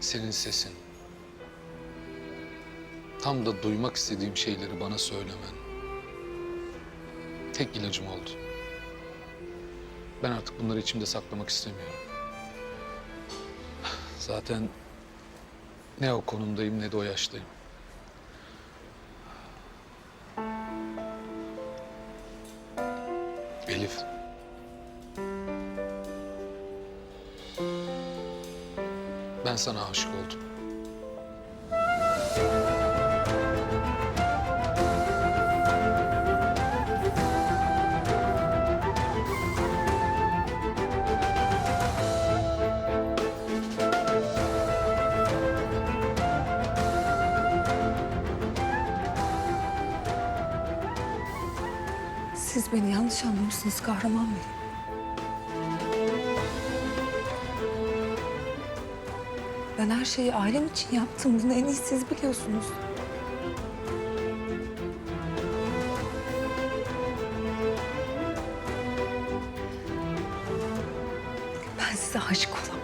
Senin sesin. Tam da duymak istediğim şeyleri bana söylemen. Tek ilacım oldu. Ben artık bunları içimde saklamak istemiyorum. Zaten ne o konumdayım ne de o yaştayım. Elif. Ben sana aşık oldum. Siz beni yanlış anlamışsınız kahraman bey. Ben her şeyi ailem için yaptım. Bunu en iyi siz biliyorsunuz. Ben size aşık olamam.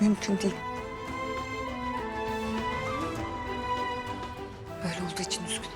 Mümkün değil. Böyle olduğu için üzgünüm.